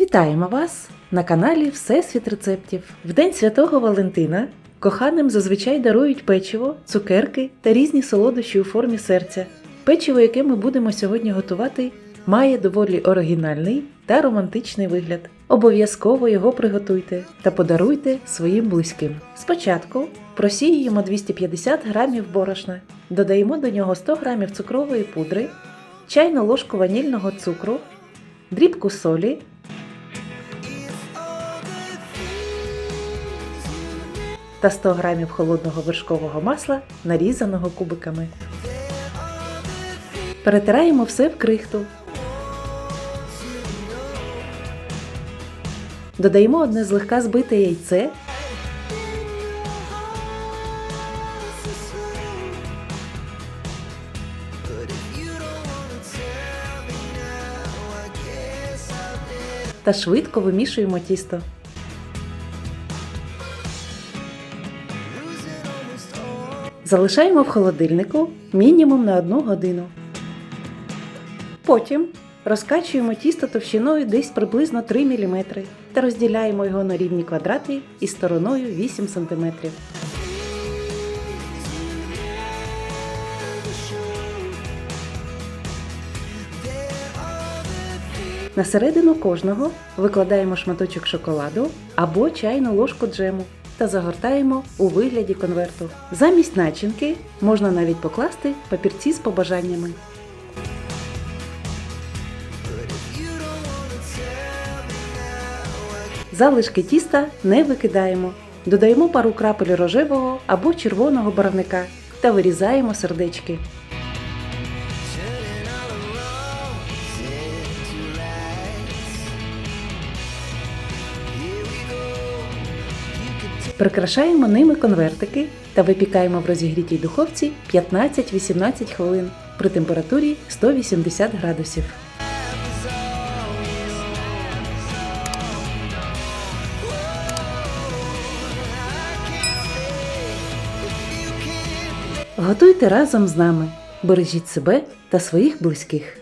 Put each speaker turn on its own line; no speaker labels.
Вітаємо вас на каналі Всесвіт рецептів. В День Святого Валентина коханим зазвичай дарують печиво, цукерки та різні солодощі у формі серця. Печиво, яке ми будемо сьогодні готувати, має доволі оригінальний та романтичний вигляд. Обов'язково його приготуйте та подаруйте своїм близьким. Спочатку просіюємо 250 грамів борошна, додаємо до нього 100 грамів цукрової пудри, чайну ложку ванільного цукру, дрібку солі та 100 грамів холодного вершкового масла, нарізаного кубиками. Перетираємо все в крихту. Додаємо одне злегка збите яйце. Та швидко вимішуємо тісто. Залишаємо в холодильнику мінімум на 1 годину. Потім розкачуємо тісто товщиною десь приблизно 3 мм та розділяємо його на рівні квадрати із стороною 8 см. На середину кожного викладаємо шматочок шоколаду або чайну ложку джему та загортаємо у вигляді конверту. Замість начинки можна навіть покласти папірці з побажаннями. Залишки тіста не викидаємо. Додаємо пару крапель рожевого або червоного барвника та вирізаємо сердечки. Прикрашаємо ними конвертики та випікаємо в розігрітій духовці 15-18 хвилин при температурі 180 градусів. Готуйте разом з нами. Бережіть себе та своїх близьких.